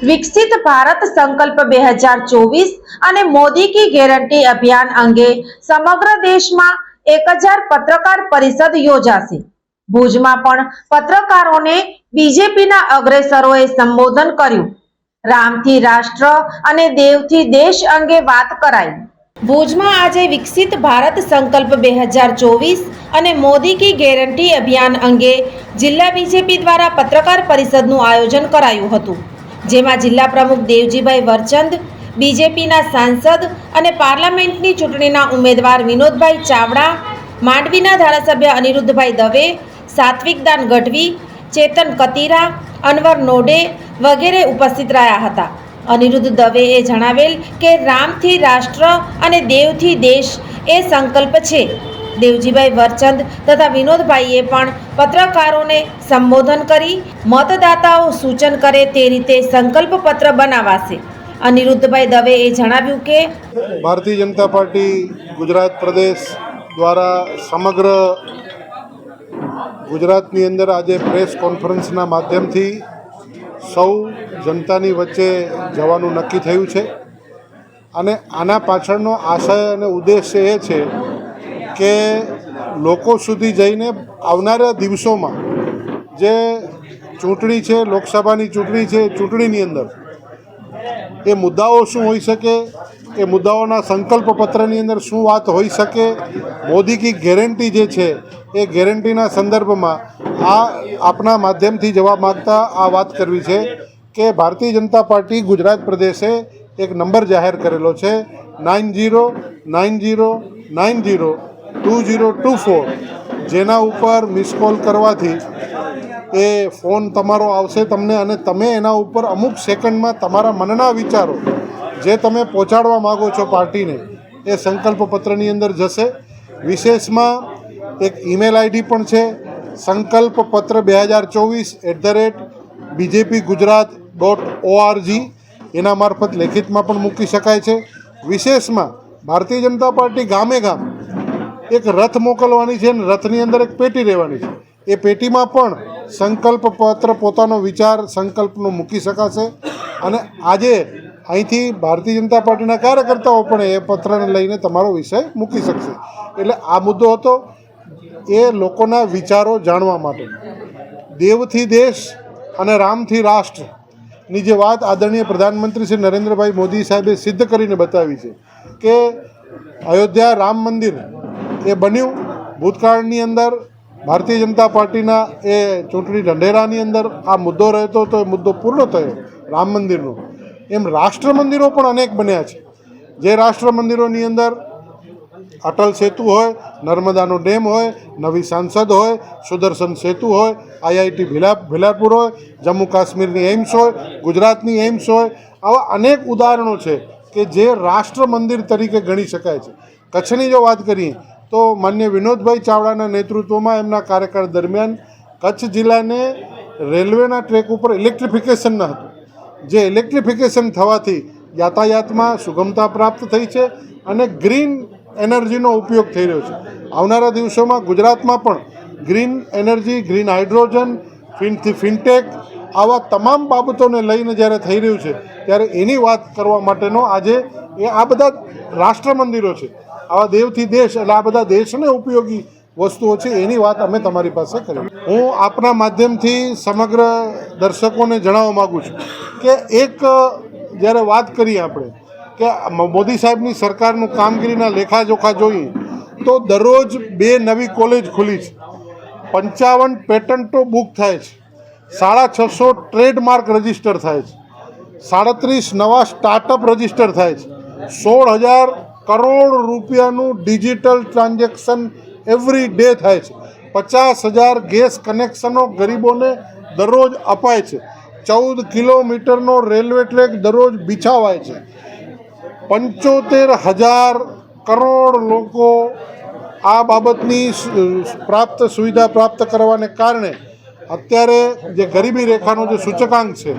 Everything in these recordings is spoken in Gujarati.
વિકસિત ભારત સંકલ્પ બે હજાર ચોવીસ અને મોદી કી ગેરંટી અભિયાન અંગે સમગ્ર દેશમાં એક હજાર પત્રકાર પરિષદ યોજાશે. ભુજમાં પણ પત્રકારોને બીજેપીના અગ્રેસરોએ સંબોધન કર્યું. રામથી રાષ્ટ્ર અને દેવથી દેશ અંગે વાત કરાઈ. ભુજમાં આજે વિકસિત ભારત સંકલ્પ બે હજાર ચોવીસ અને મોદી કી ગેરંટી અભિયાન અંગે જિલ્લા બીજેપી દ્વારા પત્રકાર પરિષદનું આયોજન કરાયું હતું. જેમાં જિલ્લા પ્રમુખ દેવજીભાઈ વરચંદ, બીજેપીના સાંસદ અને પાર્લામેન્ટની ચૂંટણીના ઉમેદવાર વિનોદભાઈ ચાવડા, માંડવીના ધારાસભ્ય અનિરુદ્ધભાઈ દવે સાત્વિકદાન ગઢવી, ચેતન કતીરા, અનવર નોડે વગેરે ઉપસ્થિત રહ્યા હતા. અનિરુદ્ધ દવેએ જણાવેલ કે રામથી રાષ્ટ્ર અને દેવથી દેશ એ સંકલ્પ છે. દેવજીભાઈ વરચંદ તથા વિનોદભાઈએ પણ પત્રકારોને સંબોધન કરી, મતદાતાઓ સૂચન કરે તે રીતે સંકલ્પ પત્ર બનાવાશે. અનિરુદ્ધભાઈ એ જણાવ્યું કે, ભારતીય જનતા પાર્ટી ગુજરાત પ્રદેશ દ્વારા સમગ્ર ગુજરાતની અંદર આજે પ્રેસ કોન્ફરન્સના માધ્યમથી સૌ જનતાની વચ્ચે જવાનું નક્કી થયું છે. અને આના પાછળનો આશય અને ઉદ્દેશ્ય એ છે કે લોકો સુધી જઈને આવનારા દિવસોમાં જે ચૂંટણી છે, લોકસભાની ચૂંટણી છે, ચૂંટણીની અંદર, એ મુદ્દાઓ શું હોઈ શકે, એ મુદ્દાઓના સંકલ્પ પત્રની અંદર શું વાત હોઈ શકે, મોદી કી ગેરંટી જે છે, એ ગેરંટીના સંદર્ભમાં આ આપના માધ્યમથી જવાબ માગતા આ વાત કરવી છે કે ભારતીય જનતા પાર્ટી ગુજરાત પ્રદેશે એક નંબર જાહેર કરેલો છે, nine zero nine zero nine zero two zero two four. જેના ઉપર મિસ કોલ કરવાથી એ ફોન તમારો આવશે તમને અને તમે એના ઉપર અમુક સેકન્ડમાં તમારા મનના વિચારો જે તમે પહોંચાડવા માગો છો પાર્ટીને, એ સંકલ્પ પત્રની અંદર જશે. વિશેષમાં એક ઈમેલ આઈડી પણ છે સંકલ્પ પત્ર બે હજાર ચોવીસ at the rate BJP Gujarat dot org એના મારફત લેખિતમાં પણ મૂકી શકાય છે. વિશેષમાં ભારતીય જનતા પાર્ટી ગામે ગામ એક રથ મોકલવાની છે અને રથની અંદર એક પેટી રહેવાની છે. એ પેટીમાં પણ સંકલ્પ પત્ર પોતાનો વિચાર સંકલ્પનો મૂકી શકાશે. અને આજે અહીંથી ભારતીય જનતા પાર્ટીના કાર્યકર્તાઓ પણ એ પત્રને લઈને તમારો વિષય મૂકી શકશે. એટલે આ મુદ્દો હતો એ લોકોના વિચારો જાણવા માટે. દેવથી દેશ અને રામથી રાષ્ટ્રની જે વાત આદરણીય પ્રધાનમંત્રી શ્રી નરેન્દ્રભાઈ મોદી સાહેબે સિદ્ધ કરીને બતાવી છે કે અયોધ્યા રામ મંદિર એ બન્યું. ભૂતકાળની અંદર ભારતીય જનતા પાર્ટીના એ ચૂંટણી ઢંઢેરાની અંદર આ મુદ્દો રહેતો તો એ મુદ્દો પૂર્ણ થયો રામ મંદિરનો. એમ રાષ્ટ્ર મંદિરો પણ અનેક બન્યા છે. જે રાષ્ટ્ર મંદિરોની અંદર અટલ સેતુ હોય, નર્મદાનો ડેમ હોય, નવી સાંસદ હોય, સુદર્શન સેતુ હોય, આઈઆઈટી ભીલા ભીલાપુર હોય, જમ્મુ કાશ્મીરની એમ્સ હોય, ગુજરાતની એમ્સ હોય, આવા અનેક ઉદાહરણો છે કે જે રાષ્ટ્ર મંદિર તરીકે ગણી શકાય છે. કચ્છની જો વાત કરીએ તો માન્ય વિનોદભાઈ ચાવડાના નેતૃત્વમાં એમના કાર્યકાળ દરમિયાન કચ્છ જિલ્લાને રેલવેના ટ્રેક ઉપર ઇલેક્ટ્રિફિકેશન ન હતું. જે ઇલેક્ટ્રિફિકેશન થવાથી યાતાયાતમાં સુગમતા પ્રાપ્ત થઈ છે અને ગ્રીન એનર્જીનો ઉપયોગ થઈ રહ્યો છે. આવનારા દિવસોમાં ગુજરાતમાં પણ ગ્રીન એનર્જી, ગ્રીન હાઇડ્રોજન ફિનથી ફિનટેક આવા તમામ બાબતોને લઈને જ્યારે થઈ રહ્યું છે, ત્યારે એની વાત કરવા માટેનો આજે એ આ બધા રાષ્ટ્ર મંદિરો છે. આવા દેવથી દેશ, એટલે આ બધા દેશને ઉપયોગી વસ્તુઓ છે, એની વાત અમે તમારી પાસે કરી. હું આપના માધ્યમથી સમગ્ર દર્શકોને જણાવવા માગું છું કે એક, જ્યારે વાત કરીએ આપણે, કે મોદી સાહેબની સરકારનું કામગીરીના લેખાજોખા જોઈએ, તો દરરોજ બે નવી કોલેજ ખુલી છે. પંચાવન પેટન્ટો બુક થાય છે. સાડા છસો ટ્રેડમાર્ક રજિસ્ટર થાય છે. સાડત્રીસ નવા સ્ટાર્ટઅપ રજિસ્ટર થાય છે. સોળ હજાર કરોડ રૂપિયાનું ડિજિટલ ટ્રાન્ઝેક્શન એવરી ડે થાય છે. પચાસ હજાર ગેસ કનેક્શનો ગરીબોને દરરોજ અપાય છે. ચૌદ કિલોમીટરનો રેલવે ટ્રેક દરરોજ બિછાવાય છે. પંચોતેર હજાર કરોડ લોકો આ બાબતની પ્રાપ્ત સુવિધા પ્રાપ્ત કરવાને કારણે અત્યારે જે ગરીબી રેખાનો જે સૂચકાંક છે,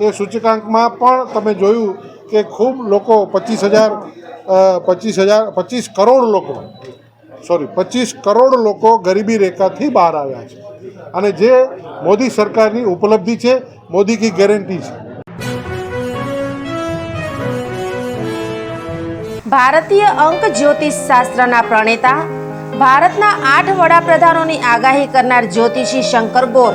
એ સૂચકાંકમાં પણ તમે જોયું કે ખૂબ લોકો પચીસ હજાર પચીસ હજાર, પચીસ કરોડ લોકો સોરી પચીસ કરોડ લોકો ગરીબી રેખાથી બહાર આવ્યા છે. અને જે મોદી સરકારની ઉપલબ્ધિ છે, મોદી કી ગેરંટી છે. ભારતીય અંક જ્યોતિષ શાસ્ત્રના પ્રણેતા, ભારતના આઠ વડાપ્રધાનોની આગાહી કરનાર જ્યોતિષી શંકર ગોર